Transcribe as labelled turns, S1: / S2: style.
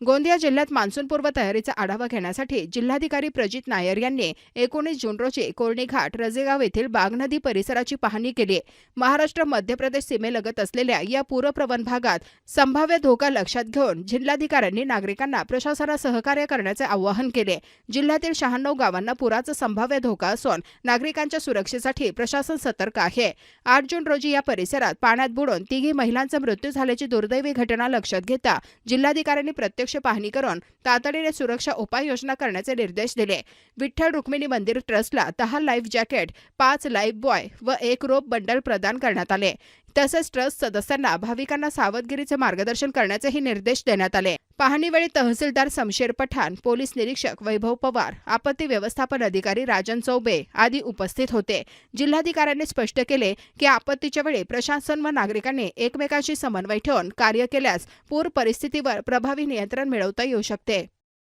S1: गोंदिया जिल्ह्यात मान्सूनपूर्व तयारीचा आढावा घेण्यासाठी जिल्हाधिकारी प्रजित नायर यांनी एकोणीस जून रोजी कोर्णी घाट रजेगाव येथील बागनदी परिसराची पाहणी केली. महाराष्ट्र मध्य प्रदेश सीमेलगत असलेल्या या पूरप्रवण भागात संभाव्य धोका लक्षात घेऊन जिल्हाधिकाऱ्यांनी नागरिकांना प्रशासनास सहकार्य करण्याचे आवाहन केले. जिल्ह्यातील शहाण्णव गावांना पुराचा संभाव्य धोका असून नागरिकांच्या सुरक्षेसाठी प्रशासन सतर्क आहे. आठ जून रोजी या परिसरात पाण्यात बुडून तिघी महिलांचा मृत्यू झाल्याची दुर्दैवी घटना लक्षात घेता जिल्हाधिकाऱ्यांनी प्रत्यक्ष पाहणी करून तातडीने सुरक्षा उपाययोजना करण्याचे निर्देश दिले. विठ्ठल रुक्मिणी मंदिर ट्रस्टला दहा लाईफ जॅकेट पाच लाईफ बॉय व एक रोप बंडल प्रदान करण्यात आले. तसंच ट्रस्ट सदस्यांना भाविकांना सावधगिरीचे मार्गदर्शन करण्याचेही निर्देश देण्यात आले. पाहणीवेळी तहसीलदार समशेर पठाण पोलीस निरीक्षक वैभव पवार आपत्ती व्यवस्थापन अधिकारी राजन चौबे आदी उपस्थित होते. जिल्हाधिकाऱ्यांनी स्पष्ट केले की आपत्तीच्या वेळी प्रशासन व नागरिकांनी एकमेकांशी समन्वय ठेवून कार्य केल्यास पूर परिस्थितीवर प्रभावी नियंत्रण मिळवता येऊ शकते.